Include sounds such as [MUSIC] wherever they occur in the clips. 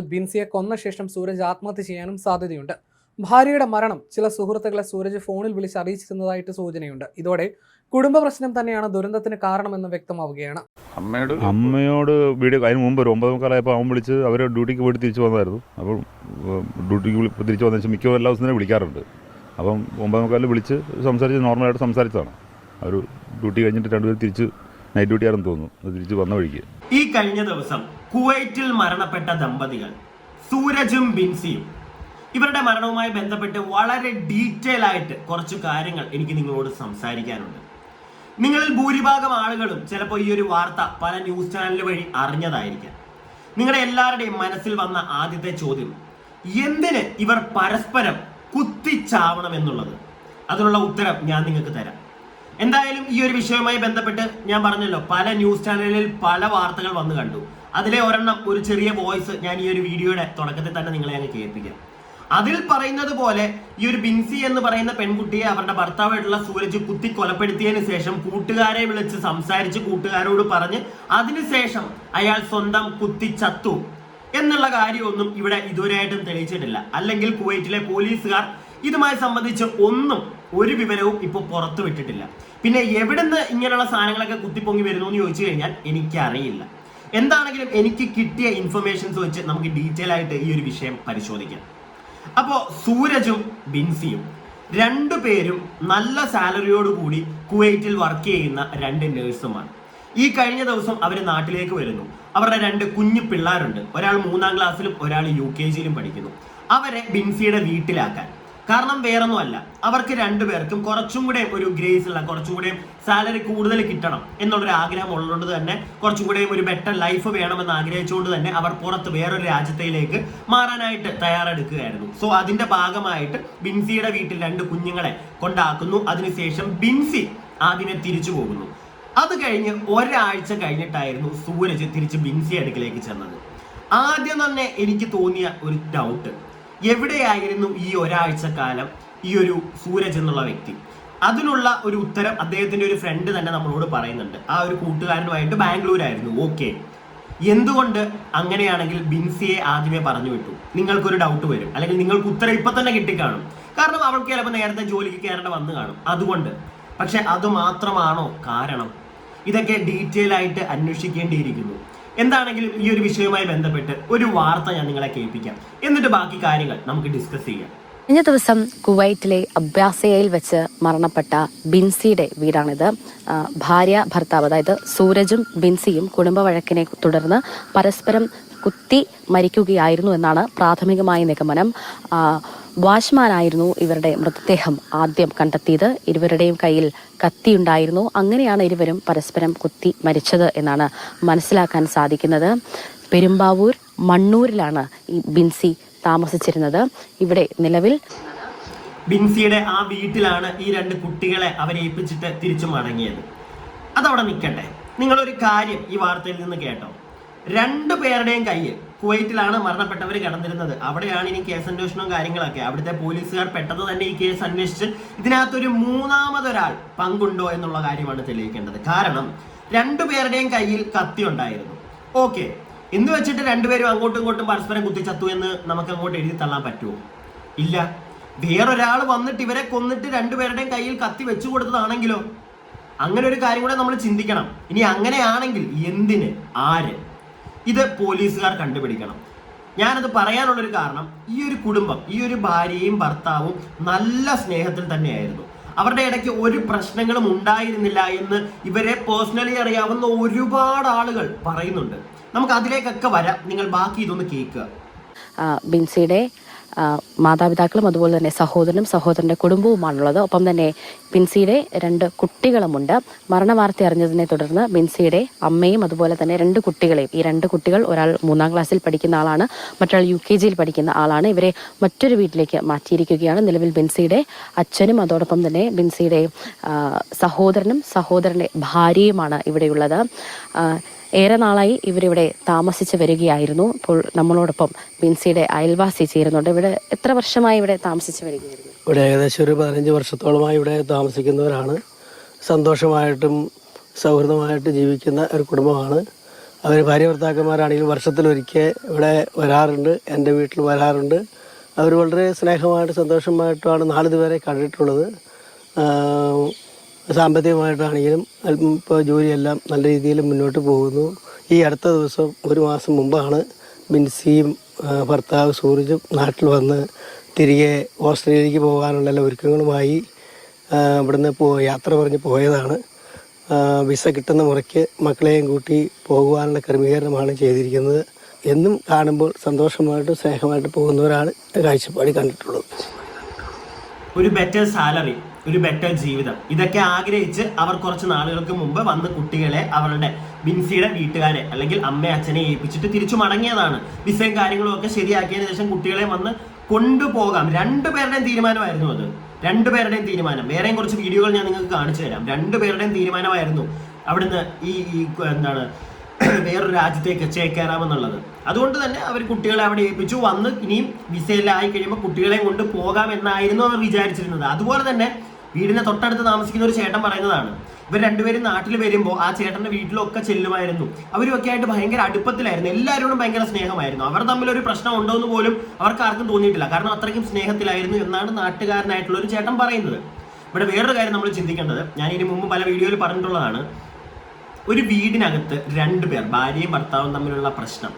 ബിൻസിയെ കൊന്ന ശേഷം സൂരജ് ആത്മഹത്യ ചെയ്യാനും സാധ്യതയുണ്ട്. ഭാര്യയുടെ മരണം ചില സുഹൃത്തുക്കളെ സൂരജ് ഫോണിൽ വിളിച്ച് അറിയിച്ചിരുന്നതായിട്ട് സൂചനയുണ്ട്. ഇതോടെ കുടുംബ പ്രശ്നം തന്നെയാണ് ദുരന്തത്തിന് കാരണമെന്ന് വ്യക്തമാവുകയാണ്. അമ്മയോട് അമ്മയോട് വീഡിയോ അതിന് മുമ്പ് ഒരു ഒമ്പത് മുക്കാലായപ്പോൾ അവൻ വിളിച്ച് അവർ ഡ്യൂട്ടിക്ക് പോയിട്ട് തിരിച്ചു വന്നായിരുന്നു. അപ്പം ഡ്യൂട്ടിക്ക് വിളി- തിരിച്ചു വന്ന ശേഷം മിക്കവാറും എല്ലാ ദിവസം തന്നെ വിളിക്കാറുണ്ട്. അപ്പം ഒമ്പത് മുക്കാലിൽ വിളിച്ച് സംസാരിച്ച് നോർമലായിട്ട് സംസാരിച്ചതാണ്. അവർ ഡ്യൂട്ടി കഴിഞ്ഞിട്ട് രണ്ടുപേരും തിരിച്ച് നൈറ്റ് ഡ്യൂട്ടി തോന്നുന്നു. തിരിച്ച് വന്ന വഴിക്ക്. ഈ കഴിഞ്ഞ ദിവസം കുവൈറ്റിൽ മരണപ്പെട്ട ദമ്പതികൾ സൂരജും ബിൻസിയും ഇവരുടെ മരണവുമായി ബന്ധപ്പെട്ട് വളരെ ഡീറ്റെയിൽ ആയിട്ട് കുറച്ച് കാര്യങ്ങൾ എനിക്ക് നിങ്ങളോട് സംസാരിക്കാനുണ്ട്. നിങ്ങളിൽ ഭൂരിഭാഗം ആളുകളും ചിലപ്പോൾ ഈ ഒരു വാർത്ത പല ന്യൂസ് ചാനൽ വഴി അറിഞ്ഞതായിരിക്കാം. നിങ്ങളുടെ എല്ലാവരുടെയും മനസ്സിൽ വന്ന ആദ്യത്തെ ചോദ്യം എന്തിന് ഇവർ പരസ്പരം കുത്തിച്ചാവണം എന്നുള്ളത് അതിനുള്ള ഉത്തരം ഞാൻ നിങ്ങൾക്ക് തരാം. എന്തായാലും ഈ ഒരു വിഷയവുമായി ബന്ധപ്പെട്ട് ഞാൻ പറഞ്ഞല്ലോ പല ന്യൂസ് ചാനലിൽ പല വാർത്തകൾ വന്നു കണ്ടു. അതിലെ ഒരെണ്ണം ഒരു ചെറിയ വോയിസ് ഞാൻ ഈ ഒരു വീഡിയോയുടെ തുടക്കത്തിൽ തന്നെ നിങ്ങളെ അങ്ങ് കേൾപ്പിക്കാം. അതിൽ പറയുന്നത് പോലെ ഈ ഒരു ബിൻസി എന്ന് പറയുന്ന പെൺകുട്ടിയെ അവരുടെ ഭർത്താവായിട്ടുള്ള സൂരജ് കുത്തി കൊലപ്പെടുത്തിയതിന് ശേഷം കൂട്ടുകാരെ വിളിച്ച് സംസാരിച്ച് കൂട്ടുകാരോട് പറഞ്ഞ് അതിനുശേഷം അയാൾ സ്വന്തം കുത്തി ചത്തു. എന്നുള്ള കാര്യമൊന്നും ഇവിടെ ഇതുവരെയായിട്ടും തെളിയിച്ചിട്ടില്ല. അല്ലെങ്കിൽ കുവൈറ്റിലെ പോലീസുകാർ ഇതുമായി സംബന്ധിച്ച് ഒന്നും ഒരു വിവരവും ഇപ്പോൾ പുറത്തു വിട്ടിട്ടില്ല. പിന്നെ എവിടുന്ന് ഇങ്ങനെയുള്ള സാധനങ്ങളൊക്കെ കുത്തിപ്പൊങ്ങി വരുന്നു എന്ന് ചോദിച്ചു കഴിഞ്ഞാൽ എനിക്കറിയില്ല. എന്താണെങ്കിലും എനിക്ക് കിട്ടിയ ഇൻഫർമേഷൻസ് വെച്ച് നമുക്ക് ഡീറ്റെയിൽ ആയിട്ട് ഈ ഒരു വിഷയം പരിശോധിക്കാം. അപ്പോൾ സൂരജും ബിൻസിയും രണ്ടു പേരും നല്ല സാലറിയോട് കൂടി കുവൈറ്റിൽ വർക്ക് ചെയ്യുന്ന രണ്ട് നഴ്സുമാണ് ഈ കഴിഞ്ഞ ദിവസം അവർ നാട്ടിലേക്ക് വരുന്നു. അവരുടെ രണ്ട് കുഞ്ഞു പിള്ളേരുണ്ട്. ഒരാൾ മൂന്നാം ക്ലാസ്സിലും ഒരാൾ യു കെ ജിയിലും പഠിക്കുന്നു. അവരെ ബിൻസിയുടെ വീട്ടിലാക്കാൻ. കാരണം വേറൊന്നുമല്ല. അവർക്ക് രണ്ടുപേർക്കും കുറച്ചും കൂടെ ഒരു ഗ്രേസ് ഉള്ള കുറച്ചും കൂടെ സാലറി കൂടുതൽ കിട്ടണം എന്നുള്ളൊരു ആഗ്രഹം ഉള്ളതുകൊണ്ട് തന്നെ കുറച്ചും കൂടെ ഒരു ബെറ്റർ ലൈഫ് വേണമെന്ന് ആഗ്രഹിച്ചുകൊണ്ട് തന്നെ അവർ പുറത്ത് വേറൊരു രാജ്യത്തിലേക്ക് മാറാനായിട്ട് തയ്യാറെടുക്കുകയായിരുന്നു. സോ അതിന്റെ ഭാഗമായിട്ട് ബിൻസിയുടെ വീട്ടിൽ രണ്ട് കുഞ്ഞുങ്ങളെ കൊണ്ടാക്കുന്നു. അതിനുശേഷം ബിൻസി ആദ്യമേ തിരിച്ചു പോകുന്നു. അത് കഴിഞ്ഞ് ഒരാഴ്ച കഴിഞ്ഞിട്ടായിരുന്നു സൂരജ് തിരിച്ച് ബിൻസി അടുക്കിലേക്ക് ചെന്നത്. ആദ്യം തന്നെ എനിക്ക് തോന്നിയ ഒരു ഡൗട്ട് എവിടെയായിരുന്നു ഈ ഒരാഴ്ച കാലം ഈ ഒരു സൂരജ് എന്നുള്ള വ്യക്തി? അതിനുള്ള ഒരു ഉത്തരം അദ്ദേഹത്തിന്റെ ഒരു ഫ്രണ്ട് തന്നെ നമ്മളോട് പറയുന്നുണ്ട്. ആ ഒരു കൂട്ടുകാരനുമായിട്ട് ബാംഗ്ലൂരായിരുന്നു. ഓക്കെ എന്തുകൊണ്ട് അങ്ങനെയാണെങ്കിൽ ബിൻസിയെ ആദ്യമേ പറഞ്ഞു വിട്ടു? നിങ്ങൾക്കൊരു ഡൗട്ട് വരും. അല്ലെങ്കിൽ നിങ്ങൾക്ക് ഉത്തരം ഇപ്പൊ തന്നെ കിട്ടിക്കാണും. കാരണം അവൾക്ക് ചിലപ്പോൾ നേരത്തെ ജോലിക്ക് കയറേണ്ട വന്നു കാണും. അതുകൊണ്ട്. പക്ഷെ അത് മാത്രമാണോ കാരണം? ഇതൊക്കെ ഡീറ്റെയിൽ ആയിട്ട് അന്വേഷിക്കേണ്ടിയിരിക്കുന്നു. എന്താണെങ്കിലും ഈ ഒരു വിഷയവുമായി ബന്ധപ്പെട്ട് ഒരു വാർത്ത ഞാൻ നിങ്ങളെ കേൾപ്പിക്കാം. എന്നിട്ട് ബാക്കി കാര്യങ്ങൾ നമുക്ക് ഡിസ്കസ് ചെയ്യാം. കഴിഞ്ഞ ദിവസം കുവൈറ്റിലെ അബ്യാസയയിൽ വെച്ച് മരണപ്പെട്ട ബിൻസിയുടെ വീടാണിത്. ഭാര്യ ഭർത്താവ് അതായത് സൂരജും ബിൻസിയും കുടുംബ വഴക്കിനെ തുടർന്ന് പരസ്പരം കുത്തി മരിക്കുകയായിരുന്നു എന്നാണ് പ്രാഥമികമായ നിഗമനം. വാച്ച്മാനായിരുന്നു ഇവരുടെ മൃതദേഹം ആദ്യം കണ്ടെത്തിയത്. ഇരുവരുടെയും കയ്യിൽ കത്തിയുണ്ടായിരുന്നു. അങ്ങനെയാണ് ഇരുവരും പരസ്പരം കുത്തി മരിച്ചത് എന്നാണ് മനസ്സിലാക്കാൻ സാധിക്കുന്നത്. പെരുമ്പാവൂർ മണ്ണൂരിലാണ് ഈ ബിൻസി താമസിച്ചിരുന്നത്. ഇവിടെ നിലവിൽ ബിൻസിയുടെ ആ വീട്ടിലാണ് ഈ രണ്ട് കുട്ടികളെ അവരെ ഏൽപ്പിച്ചിട്ട് തിരിച്ചു മടങ്ങിയത്. അതവിടെ നിൽക്കട്ടെ. നിങ്ങളൊരു കാര്യം ഈ വാർത്തയിൽ നിന്ന് കേട്ടോ. രണ്ടു പേരുടെയും കയ്യിൽ കുവൈറ്റിലാണ് മരണപ്പെട്ടവർ കിടന്നിരുന്നത്. അവിടെയാണ് ഇനി കേസ് അന്വേഷണവും കാര്യങ്ങളൊക്കെ. അവിടുത്തെ പോലീസുകാർ പെട്ടെന്ന് തന്നെ ഈ കേസ് അന്വേഷിച്ച് ഇതിനകത്തൊരു മൂന്നാമതൊരാൾ പങ്കുണ്ടോ എന്നുള്ള കാര്യമാണ് തെളിയിക്കേണ്ടത്. കാരണം രണ്ടു പേരുടെയും കയ്യിൽ കത്തി ഉണ്ടായിരുന്നു. ഓക്കെ. എന്ന് വെച്ചിട്ട് രണ്ടുപേരും അങ്ങോട്ടും ഇങ്ങോട്ടും പരസ്പരം കുത്തിച്ചത്തു എന്ന് നമുക്ക് അങ്ങോട്ട് എഴുതി തള്ളാൻ പറ്റുമോ? ഇല്ല. വേറൊരാൾ വന്നിട്ട് ഇവരെ കൊന്നിട്ട് രണ്ടുപേരുടെയും കയ്യിൽ കത്തി വെച്ചു കൊടുത്തതാണെങ്കിലോ? അങ്ങനെ ഒരു കാര്യം കൂടെ നമ്മൾ ചിന്തിക്കണം. ഇനി അങ്ങനെയാണെങ്കിൽ എന്തിന്? ആര്? ഇത് പോലീസുകാർ കണ്ടുപിടിക്കണം. ഞാനത് പറയാനുള്ളൊരു കാരണം ഈ ഒരു കുടുംബം ഈ ഒരു ഭാര്യയും ഭർത്താവും നല്ല സ്നേഹത്തിൽ തന്നെയായിരുന്നു. അവരുടെ ഇടയ്ക്ക് ഒരു പ്രശ്നങ്ങളും ഉണ്ടായിരുന്നില്ല എന്ന് ഇവരെ പേഴ്സണലി അറിയാവുന്ന ഒരുപാട് ആളുകൾ പറയുന്നുണ്ട്. നമുക്ക് അതിലേക്കൊക്കെ വരാം. നിങ്ങൾ ബാക്കി ഇതൊന്ന് കേൾക്കുക. ബിൻസിയുടെ മാതാപിതാക്കളും അതുപോലെ തന്നെ സഹോദരനും സഹോദരന്റെ കുടുംബവുമാണുള്ളത്. ഒപ്പം തന്നെ ബിൻസിയുടെ രണ്ട് കുട്ടികളുമുണ്ട്. മരണവാർത്ത അറിഞ്ഞതിനെ തുടർന്ന് ബിൻസിയുടെ അമ്മയും അതുപോലെ തന്നെ രണ്ട് കുട്ടികളെയും ഈ രണ്ട് കുട്ടികൾ ഒരാൾ മൂന്നാം ക്ലാസ്സിൽ പഠിക്കുന്ന ആളാണ് മറ്റൊരാൾ യു കെ ജിയിൽ പഠിക്കുന്ന ആളാണ്. ഇവരെ മറ്റൊരു വീട്ടിലേക്ക് മാറ്റിയിരിക്കുകയാണ്. നിലവിൽ ബിൻസിയുടെ അച്ഛനും അതോടൊപ്പം തന്നെ ബിൻസിയുടെ സഹോദരനും സഹോദരന്റെ ഭാര്യയുമാണ് ഇവിടെയുള്ളത്. ഏറെ നാളായി ഇവരിവിടെ താമസിച്ച് വരികയായിരുന്നു. ഇപ്പോൾ നമ്മളോടൊപ്പം ബിൻസിയുടെ അയൽവാസി ചേരുന്നുണ്ട്. ഇവിടെ എത്ര വർഷമായി ഇവിടെ താമസിച്ച് വരികയായിരുന്നു? ഇവിടെ ഏകദേശം ഒരു പതിനഞ്ച് വർഷത്തോളമായി ഇവിടെ താമസിക്കുന്നവരാണ്. സന്തോഷമായിട്ടും സൗഹൃദമായിട്ട് ജീവിക്കുന്ന ഒരു കുടുംബമാണ്. അവർ ഭാര്യ ഭർത്താക്കന്മാരാണെങ്കിലും വർഷത്തിലൊരിക്കൽ ഇവിടെ വരാറുണ്ട്. എന്റെ വീട്ടിൽ വരാറുണ്ട്. അവർ വളരെ സ്നേഹമായിട്ട് സന്തോഷമായിട്ടുമാണ് നാളിതുവരെ കണ്ടിട്ടുള്ളത്. സാമ്പത്തികമായിട്ടാണെങ്കിലും അല്പം ഇപ്പോൾ ജോലിയെല്ലാം നല്ല രീതിയിൽ മുന്നോട്ട് പോകുന്നു. ഈ അടുത്ത ദിവസം ഒരു മാസം മുമ്പാണ് ബിൻസിയും ഭർത്താവ് സൂരജും നാട്ടിൽ വന്ന് തിരികെ ഓസ്ട്രേലിയക്ക് പോകാനുള്ള എല്ലാ ഒരുക്കങ്ങളുമായി ഇവിടുന്ന് പോ യാത്ര പറഞ്ഞ് പോയതാണ്. വിസ കിട്ടുന്ന മുറയ്ക്ക് മക്കളെയും കൂട്ടി പോകുവാനുള്ള ക്രമീകരണമാണ് ചെയ്തിരിക്കുന്നത്. എന്നും കാണുമ്പോൾ സന്തോഷമായിട്ട് സ്നേഹമായിട്ട് പോകുന്നവരാണ് കാഴ്ചപ്പാടി കണ്ടിട്ടുള്ളത്. ഒരു ബെറ്റർ സാലറി ഒരു ബെറ്റർ ജീവിതം. ഇതൊക്കെ ആഗ്രഹിച്ച് അവർ കുറച്ച് നാളുകൾക്ക് മുമ്പ് വന്ന് കുട്ടികളെ അവരുടെ ബിൻസിയുടെ വീട്ടുകാരെ അല്ലെങ്കിൽ അമ്മ അച്ഛനെ ഏൽപ്പിച്ചിട്ട് തിരിച്ചു മടങ്ങിയതാണ്. വിസയും കാര്യങ്ങളും ഒക്കെ ശരിയാക്കിയതിനു ശേഷം കുട്ടികളെ വന്ന് കൊണ്ടുപോകാം. രണ്ടുപേരുടെയും തീരുമാനമായിരുന്നു അത്. രണ്ടുപേരുടെയും തീരുമാനം. വേറെയും കുറച്ച് വീഡിയോകൾ ഞാൻ നിങ്ങൾക്ക് കാണിച്ചു തരാം. രണ്ടുപേരുടെയും തീരുമാനമായിരുന്നു അവിടുന്ന് ഈ ഈ എന്താണ് [CLEARS THROAT] വേറൊരു രാജ്യത്തേക്ക് ചേക്കേറാമെന്നുള്ളത് അതുകൊണ്ട് തന്നെ അവർ കുട്ടികളെ അവിടെ ഏൽപ്പിച്ചു. വന്ന് ഇനിയും വിസയെല്ലാം ആയി കഴിയുമ്പോൾ കുട്ടികളെയും കൊണ്ട് പോകാം എന്നായിരുന്നു അവർ വിചാരിച്ചിരുന്നത്. അതുപോലെ തന്നെ വീടിന്റെ തൊട്ടടുത്ത് താമസിക്കുന്ന ഒരു ചേട്ടൻ പറയുന്നതാണ്. ഇവർ രണ്ടുപേരും നാട്ടിൽ വരുമ്പോൾ ആ ചേട്ടന്റെ വീട്ടിലൊക്കെ ചെല്ലുമായിരുന്നു. അവരും ഒക്കെ ആയിട്ട് ഭയങ്കര അടുപ്പത്തിലായിരുന്നു. എല്ലാവരോടും ഭയങ്കര സ്നേഹമായിരുന്നു. അവർ തമ്മിൽ ഒരു പ്രശ്നം ഉണ്ടോ എന്ന് പോലും അവർക്ക് ആർക്കും തോന്നിയിട്ടില്ല. കാരണം അത്രയ്ക്കും സ്നേഹത്തിലായിരുന്നു എന്നാണ് നാട്ടുകാരനായിട്ടുള്ള ഒരു ചേട്ടൻ പറയുന്നത്. ഇവിടെ വേറൊരു കാര്യം നമ്മൾ ചിന്തിക്കേണ്ടത്. ഞാൻ ഇതിന് മുമ്പ് പല വീഡിയോയിൽ പറഞ്ഞിട്ടുള്ളതാണ്. ഒരു വീടിനകത്ത് രണ്ട് പേർ ഭാര്യയും ഭർത്താവും തമ്മിലുള്ള പ്രശ്നം.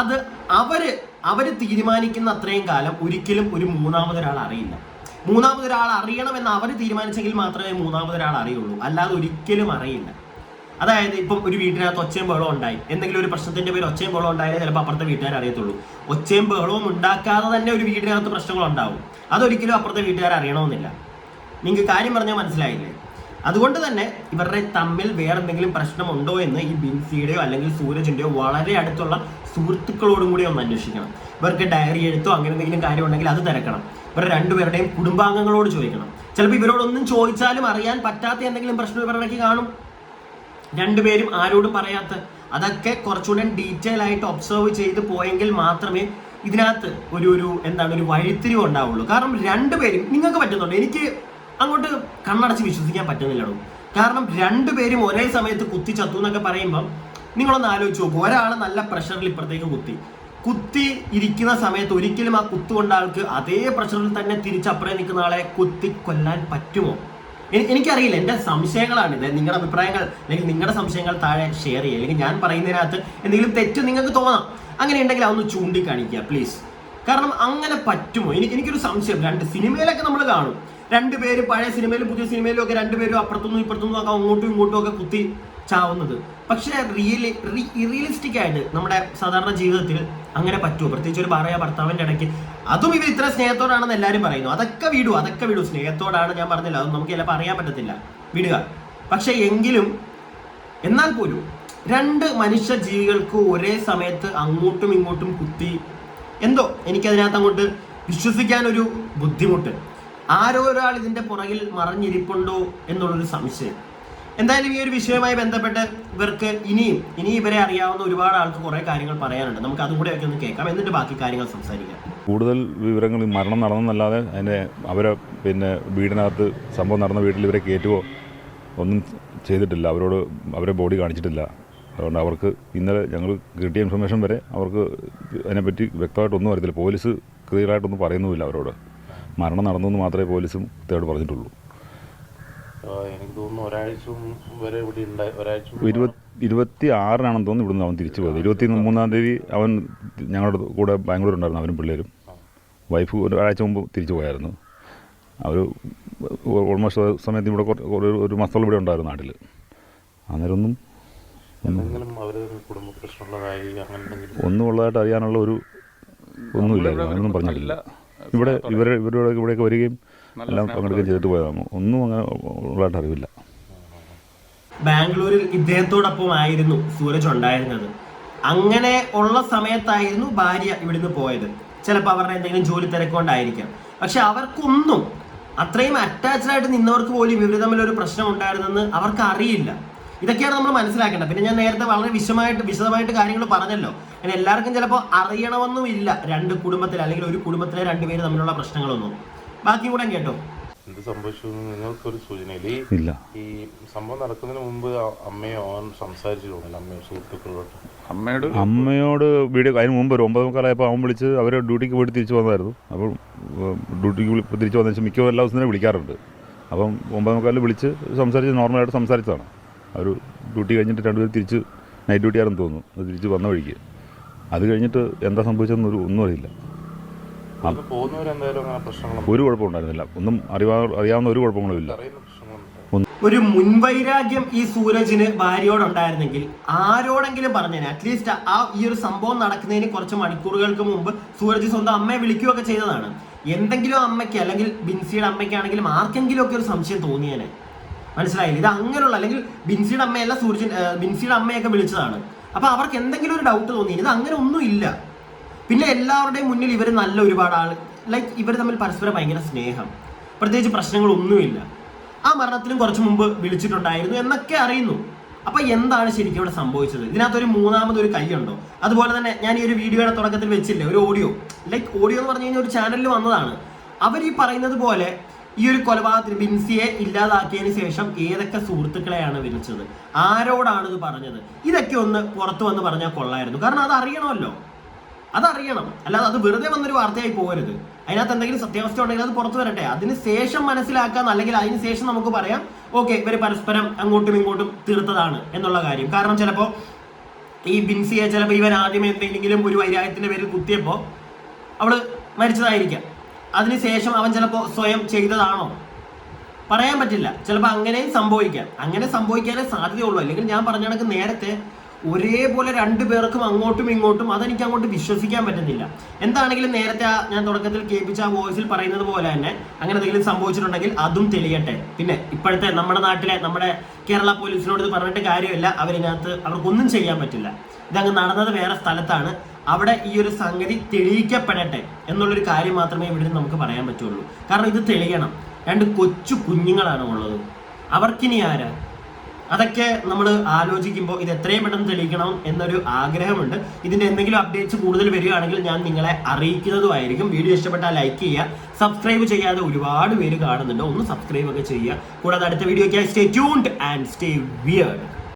അത് അവർ അവർ തീരുമാനിക്കുന്ന അത്രയും കാലം ഒരിക്കലും ഒരു മൂന്നാമതൊരാൾ അറിയില്ല. മൂന്നാമതൊരാൾ അറിയണമെന്ന് അവർ തീരുമാനിച്ചെങ്കിൽ മാത്രമേ മൂന്നാമതൊരാൾ അറിയുള്ളൂ. അല്ലാതെ ഒരിക്കലും അറിയില്ല. അതായത് ഇപ്പം ഒരു വീട്ടിനകത്ത് ഒച്ചയും ബഹളവും ഉണ്ടായി. എന്തെങ്കിലും ഒരു പ്രശ്നത്തിന്റെ പേര് ഒച്ചയും ബഹളവും ഉണ്ടായാലേ ചിലപ്പോൾ അപ്പുറത്തെ വീട്ടുകാർ അറിയത്തുള്ളൂ. ഒച്ചയും ബഹളവും ഉണ്ടാക്കാതെ തന്നെ ഒരു വീടിനകത്ത് പ്രശ്നങ്ങൾ ഉണ്ടാവും അതൊരിക്കലും അപ്പുറത്തെ വീട്ടുകാർ അറിയണമെന്നില്ല. നിങ്ങൾക്ക് കാര്യം പറഞ്ഞാൽ മനസ്സിലായില്ലേ? അതുകൊണ്ട് തന്നെ ഇവരുടെ തമ്മിൽ വേറെ എന്തെങ്കിലും പ്രശ്നമുണ്ടോ എന്ന് ഈ ബിൻസിയുടെയോ അല്ലെങ്കിൽ സൂരജിന്റെയോ വളരെ അടുത്തുള്ള സുഹൃത്തുക്കളോടും കൂടി ഒന്ന് അന്വേഷിക്കണം. ഇവർക്ക് ഡയറി എഴുത്തോ അങ്ങനെ എന്തെങ്കിലും കാര്യം ഉണ്ടെങ്കിൽ അത് തിരക്കണം. ഇവരുടെ രണ്ടുപേരുടെയും കുടുംബാംഗങ്ങളോട് ചോദിക്കണം. ചിലപ്പോൾ ഇവരോടൊന്നും ചോദിച്ചാലും അറിയാൻ പറ്റാത്ത എന്തെങ്കിലും പ്രശ്നം ഇവരുടെ കാണും. രണ്ടുപേരും ആരോടും പറയാത്ത അതൊക്കെ കുറച്ചുകൂടെ ഡീറ്റെയിൽ ആയിട്ട് ഒബ്സർവ് ചെയ്ത് പോയെങ്കിൽ മാത്രമേ ഇതിനകത്ത് ഒരു ഒരു എന്താണ് ഒരു വഴിത്തിരിവ് ഉണ്ടാവുള്ളൂ. കാരണം രണ്ടുപേരും നിങ്ങൾക്ക് പറ്റുന്നുണ്ട്? എനിക്ക് അങ്ങോട്ട് കണ്ണടച്ച് വിശ്വസിക്കാൻ പറ്റുന്നില്ലടോ. കാരണം രണ്ടുപേരും ഒരേ സമയത്ത് കുത്തി ചത്തു എന്നൊക്കെ പറയുമ്പം നിങ്ങളൊന്ന് ആലോചിച്ച് നോക്കും. ഒരാൾ നല്ല പ്രഷറിൽ ഇപ്പുറത്തേക്ക് കുത്തി. കുത്തി ഇരിക്കുന്ന സമയത്ത് ഒരിക്കലും ആ കുത്തു കൊണ്ട ആൾക്ക് അതേ പ്രഷറിൽ തന്നെ തിരിച്ചപ്പുറേ നിൽക്കുന്ന ആളെ കുത്തി കൊല്ലാൻ പറ്റുമോ? എനി- എനിക്കറിയില്ല. എന്റെ സംശയങ്ങളാണിത് നിങ്ങളുടെ അഭിപ്രായങ്ങൾ അല്ലെങ്കിൽ നിങ്ങളുടെ സംശയങ്ങൾ താഴെ ഷെയർ ചെയ്യുക. അല്ലെങ്കിൽ ഞാൻ പറയുന്നതിനകത്ത് എന്തെങ്കിലും തെറ്റ് നിങ്ങൾക്ക് തോന്നാം. അങ്ങനെ ഉണ്ടെങ്കിൽ അതൊന്ന് ചൂണ്ടിക്കാണിക്കുക പ്ലീസ് കാരണം അങ്ങനെ പറ്റുമോ? എനിക്ക് എനിക്കൊരു സംശയം. രണ്ട് സിനിമയിലൊക്കെ നമ്മൾ കാണും. രണ്ടുപേര് പഴയ സിനിമയിലും പുതിയ സിനിമയിലും ഒക്കെ രണ്ടുപേരും അപ്പുറത്തുനിന്നും ഇപ്പുറത്തുനിന്നും ഒക്കെ അങ്ങോട്ടും ഇങ്ങോട്ടും ഒക്കെ കുത്തി ചാവുന്നത്. പക്ഷേ റിയലി റിയലിസ്റ്റിക് ആയിട്ട് നമ്മുടെ സാധാരണ ജീവിതത്തിൽ അങ്ങനെ പറ്റുമോ? പ്രത്യേകിച്ച് ഒരു ഭാര്യ ഭർത്താവിന്റെ ഇടയ്ക്ക്. അതും ഇവർ ഇത്ര സ്നേഹത്തോടാണെന്ന് എല്ലാവരും പറയുന്നു. അതൊക്കെ വിടും അതൊക്കെ വിടും. സ്നേഹത്തോടാണ് ഞാൻ പറഞ്ഞില്ല. അതൊന്നും നമുക്ക് ചിലപ്പോൾ അറിയാൻ പറ്റത്തില്ല. വിടുക. പക്ഷേ എങ്കിലും എന്നാൽ പോലും രണ്ട് മനുഷ്യ ജീവികൾക്ക് ഒരേ സമയത്ത് അങ്ങോട്ടും ഇങ്ങോട്ടും കുത്തി എന്തോ എനിക്കതിനകത്ത് അങ്ങോട്ട് വിശ്വസിക്കാനൊരു ബുദ്ധിമുട്ട്. ആരോ ഒരാൾ ഇതിന്റെ പുറകിൽ മറഞ്ഞിരിപ്പുണ്ടോ എന്നുള്ളൊരു സംശയം. എന്തായാലും ഈ ഒരു വിഷയവുമായി ബന്ധപ്പെട്ട് ഇവർക്ക് ഇനിയും ഇനി ഇവരെ അറിയാവുന്ന ഒരുപാട് ആൾക്ക് കുറെ കാര്യങ്ങൾ പറയാനുണ്ട്. നമുക്ക് അതും കൂടെ ഒക്കെ ഒന്ന് കേൾക്കാം. എന്നിട്ട് ബാക്കി കാര്യങ്ങൾ സംസാരിക്കാം. കൂടുതൽ വിവരങ്ങൾ മരണം നടന്നെന്നല്ലാതെ അതിനെ അവരെ പിന്നെ വീടിനകത്ത് സംഭവം നടന്ന വീട്ടിൽ ഇവരെ കയറ്റുകയോ ഒന്നും ചെയ്തിട്ടില്ല. അവരോട് അവരെ ബോഡി കാണിച്ചിട്ടില്ല. അതുകൊണ്ട് അവർക്ക് ഇന്നലെ ഞങ്ങൾ കിട്ടിയ ഇൻഫർമേഷൻ വരെ അവർക്ക് അതിനെപ്പറ്റി വ്യക്തമായിട്ടൊന്നും അറിയത്തില്ല. പോലീസ് ക്ലിയറായിട്ടൊന്നും പറയുന്നുമില്ല അവരോട്. മരണം നടന്നു എന്ന് മാത്രമേ പോലീസും കൃത്യമായിട്ട് പറഞ്ഞിട്ടുള്ളൂ. എനിക്ക് തോന്നുന്നു ഒരാഴ്ച വരെ ഇവിടെ ഉണ്ടായി ഒരാഴ്ച ഇരുപത്തി ഇരുപത്തി ആറിനാണെന്ന് തോന്നുന്നു ഇവിടുന്ന് അവൻ തിരിച്ചു പോയത്. ഇരുപത്തി മൂന്നാം തീയതി അവൻ ഞങ്ങളുടെ കൂടെ ബാംഗ്ലൂർ ഉണ്ടായിരുന്നു അവനും പിള്ളേരും വൈഫ് ഒരാഴ്ച മുമ്പ് തിരിച്ചു പോയായിരുന്നു. അവർ ഓൾമോസ്റ്റ് സമയത്ത് ഇവിടെ ഒരു- ഒരു മാസത്തോളം ഇവിടെ ഉണ്ടായിരുന്നു നാട്ടിൽ അന്നേരമൊന്നും ഒന്നും എന്തെങ്കിലും അവർ കുടുംബ അങ്ങനെ എന്തെങ്കിലും ഒന്നും ഉള്ളതായിട്ട് അറിയാനുള്ള ഒരു ഒന്നുമില്ലായിരുന്നു. അങ്ങനൊന്നും പറഞ്ഞിട്ടില്ല. ഇവിടെ ഇവരെ ഇവരുടെ ഇവിടെയൊക്കെ വരികയും എല്ലാം പങ്കെടുക്കുകയും ചെയ്തിട്ട് പോയതാണ് ഒന്നും അങ്ങനെ ഉള്ളതായിട്ട് അറിവില്ല. ബാംഗ്ലൂരിൽ ഇദ്ദേഹത്തോടൊപ്പം ആയിരുന്നു സൂരജ് ഉണ്ടായിരുന്നത്. അങ്ങനെ ഉള്ള സമയത്തായിരുന്നു ഭാര്യ ഇവിടുന്ന് പോയത്. ചിലപ്പോൾ അവരുടെ എന്തെങ്കിലും ജോലി തിരക്കൊണ്ടായിരിക്കാം. പക്ഷെ അവർക്കൊന്നും അത്രയും അറ്റാച്ച്ഡ് ആയിട്ട് നിന്നവർക്ക് പോലും ഇവർ തമ്മിൽ ഒരു പ്രശ്നം ഉണ്ടായിരുന്നെന്ന് അവർക്ക് അറിയില്ല ഇതൊക്കെയാണ് നമ്മൾ മനസ്സിലാക്കേണ്ടത്. പിന്നെ ഞാൻ നേരത്തെ വളരെ വിശദമായിട്ട് വിശദമായിട്ട് കാര്യങ്ങൾ പറഞ്ഞല്ലോ. അങ്ങനെ എല്ലാവർക്കും ചിലപ്പോൾ അറിയണമെന്നുമില്ല രണ്ട് കുടുംബത്തിൽ അല്ലെങ്കിൽ ഒരു കുടുംബത്തിലെ രണ്ടുപേര് തമ്മിലുള്ള പ്രശ്നങ്ങളൊന്നും. ബാക്കി കൂടെ കേട്ടോ. എന്ത് സംഭവിച്ചു എന്ന് നിങ്ങൾക്കൊരു സൂചനയില്ല ഈ ഇല്ല. ഈ സംഭവം നടക്കുന്നതിന് മുമ്പ് അമ്മയോ അവൻ സംസാരിച്ചിട്ടുണ്ടല്ലോ അമ്മയോ സുഹൃത്തുക്കളോട്ട് അമ്മയോട് അമ്മയോട് വീഡിയോ അതിന് മുമ്പ് ഒരു ഒമ്പത് മുക്കാലായപ്പോൾ അവൻ വിളിച്ച് അവർ ഡ്യൂട്ടിക്ക് പോയിട്ട് തിരിച്ചു വന്നായിരുന്നു. അപ്പോൾ ഡ്യൂട്ടിക്ക് തിരിച്ചു തിരിച്ച് വന്ന ശേഷം മിക്കവാറും എല്ലാ ദിവസം തന്നെ വിളിക്കാറുണ്ട്. അപ്പം ഒമ്പത് മുക്കാലിൽ വിളിച്ച് സംസാരിച്ച് നോർമലായിട്ട് സംസാരിച്ചതാണ്. അവർ ഡ്യൂട്ടി കഴിഞ്ഞിട്ട് രണ്ടുപേരും തിരിച്ച് നൈറ്റ് ഡ്യൂട്ടി ആണെന്ന് തോന്നുന്നു. അത് തിരിച്ച് വന്ന വഴിക്ക്. അത് കഴിഞ്ഞിട്ട് എന്താ സംഭവിച്ചതെന്ന് ഒരു ഒന്നും അറിയില്ല. ഒരു കുഴപ്പമുണ്ടായിരുന്നില്ല. ഒന്നും അറിയാ അറിയാവുന്ന ഒരു കുഴപ്പങ്ങളും ഇല്ല. ഒരു മുൻവൈരാഗ്യം ഈ സൂരജിന് ഭാര്യയോടുണ്ടായിരുന്നെങ്കിൽ ആരോടെങ്കിലും പറഞ്ഞേനെ. അറ്റ്ലീസ്റ്റ് ആ ഈ ഒരു സംഭവം നടക്കുന്നതിന് കുറച്ച് മണിക്കൂറുകൾക്ക് മുമ്പ് സൂരജ് സ്വന്തം അമ്മയെ വിളിക്കുകയൊക്കെ ചെയ്തതാണ്. എന്തെങ്കിലും അമ്മയ്ക്ക് അല്ലെങ്കിൽ ബിൻസിയുടെ അമ്മയ്ക്കാണെങ്കിലും ആർക്കെങ്കിലും ഒക്കെ ഒരു സംശയം തോന്നിയേനെ. മനസ്സിലായില്ല? ഇത് അങ്ങനെയുള്ള അല്ലെങ്കിൽ ബിൻസിയുടെ അമ്മയല്ല സൂരജ് ബിൻസിയുടെ അമ്മയൊക്കെ വിളിച്ചതാണ്. അപ്പൊ അവർക്ക് എന്തെങ്കിലും ഒരു ഡൗട്ട് തോന്നി ഇത് അങ്ങനെ ഒന്നും ഇല്ല. പിന്നെ എല്ലാവരുടെയും മുന്നിൽ ഇവർ നല്ല ഒരുപാട് ആൾ ലൈക്ക് ഇവർ തമ്മിൽ പരസ്പരം ഭയങ്കര സ്നേഹം. പ്രത്യേകിച്ച് പ്രശ്നങ്ങളൊന്നുമില്ല. ആ മരണത്തിനും കുറച്ച് മുമ്പ് വിളിച്ചിട്ടുണ്ടായിരുന്നു എന്നൊക്കെ അറിയുന്നു. അപ്പൊ എന്താണ് ശരിക്കും ഇവിടെ സംഭവിച്ചത്? ഇതിനകത്തൊരു മൂന്നാമതൊരു കൈയുണ്ടോ? അതുപോലെ തന്നെ ഞാൻ ഈ ഒരു വീഡിയോയുടെ തുടക്കത്തിൽ വെച്ചില്ലേ ഒരു ഓഡിയോ. ലൈക്ക് ഓഡിയോ എന്ന് പറഞ്ഞു കഴിഞ്ഞാൽ ഒരു ചാനലിൽ വന്നതാണ്. അവർ ഈ പറയുന്നത് പോലെ ഈ ഒരു കൊലപാതകത്തിന് ബിൻസിയെ ഇല്ലാതാക്കിയതിന് ശേഷം ഏതൊക്കെ സുഹൃത്തുക്കളെയാണ് വിളിച്ചത്? ആരോടാണ് ഇത് പറഞ്ഞത്? ഇതൊക്കെ ഒന്ന് പുറത്തു വന്ന് പറഞ്ഞാൽ കൊള്ളായിരുന്നു. കാരണം അത് അറിയണമല്ലോ. അതറിയണം. അല്ലാതെ അത് വെറുതെ വന്നൊരു വാർത്തയായി പോകരുത്. അതിനകത്ത് എന്തെങ്കിലും സത്യാവസ്ഥ ഉണ്ടെങ്കിൽ അത് പുറത്തു വരട്ടെ. അതിന് ശേഷം മനസ്സിലാക്കാം അല്ലെങ്കിൽ അതിന് ശേഷം നമുക്ക് പറയാം ഓക്കെ ഇവർ പരസ്പരം അങ്ങോട്ടും ഇങ്ങോട്ടും തീർത്തതാണ് എന്നുള്ള കാര്യം. കാരണം ചിലപ്പോൾ ഈ ബിൻസിയെ ചിലപ്പോൾ ഇവൻ ആദ്യം എന്തെങ്കിലും ഒരു വൈരാഗ്യത്തിന്റെ പേരിൽ കുത്തിയപ്പോൾ അവൾ മരിച്ചതായിരിക്കാം. അതിനുശേഷം അവൻ ചിലപ്പോൾ സ്വയം ചെയ്തതാണോ? പറയാൻ പറ്റില്ല. ചിലപ്പോൾ അങ്ങനെയും സംഭവിക്കാം. അങ്ങനെ സംഭവിക്കാനേ സാധ്യതയുള്ളൂ. അല്ലെങ്കിൽ ഞാൻ പറഞ്ഞ കണക്ക് നേരത്തെ ഒരേപോലെ രണ്ടു പേർക്കും അങ്ങോട്ടും ഇങ്ങോട്ടും അതെനിക്ക് അങ്ങോട്ട് വിശ്വസിക്കാൻ പറ്റുന്നില്ല. എന്താണെങ്കിലും നേരത്തെ ഞാൻ തുടക്കത്തിൽ കേൾപ്പിച്ച ആ വോയിസിൽ പറയുന്നത് പോലെ തന്നെ അങ്ങനെ എന്തെങ്കിലും സംഭവിച്ചിട്ടുണ്ടെങ്കിൽ അതും തെളിയട്ടെ. പിന്നെ ഇപ്പോഴത്തെ നമ്മുടെ നാട്ടിലെ നമ്മുടെ കേരള പോലീസിനോട് ഇത് പറഞ്ഞിട്ട് കാര്യമില്ല. അവരിനകത്ത് അവർക്കൊന്നും ചെയ്യാൻ പറ്റില്ല. ഇതങ്ങ് നടന്നത് വേറെ സ്ഥലത്താണ്. അവിടെ ഈ ഒരു സംഗതി തെളിയിക്കപ്പെടട്ടെ എന്നുള്ളൊരു കാര്യം മാത്രമേ ഇവിടെ നമുക്ക് പറയാൻ പറ്റുള്ളൂ. കാരണം ഇത് തെളിയണം. രണ്ട് കൊച്ചു കുഞ്ഞുങ്ങളാണ് ഉള്ളത്. അവർക്കിനി ആരാ? അതൊക്കെ നമ്മൾ ആലോചിക്കുമ്പോൾ ഇത് എത്രയും പെട്ടെന്ന് തെളിയിക്കണം എന്നൊരു ആഗ്രഹമുണ്ട്. ഇതിന്റെ എന്തെങ്കിലും അപ്ഡേറ്റ്സ് കൂടുതൽ വരികയാണെങ്കിൽ ഞാൻ നിങ്ങളെ അറിയിക്കുന്നതുമായിരിക്കും. വീഡിയോ ഇഷ്ടപ്പെട്ടാൽ ലൈക്ക് ചെയ്യുക. സബ്സ്ക്രൈബ് ചെയ്യാതെ ഒരുപാട് പേര് കാണുന്നുണ്ട്. ഒന്ന് സബ്സ്ക്രൈബ് ഒക്കെ ചെയ്യുക. കൂടാതെ അടുത്ത വീഡിയോയ്ക്കായി stay tuned and stay weird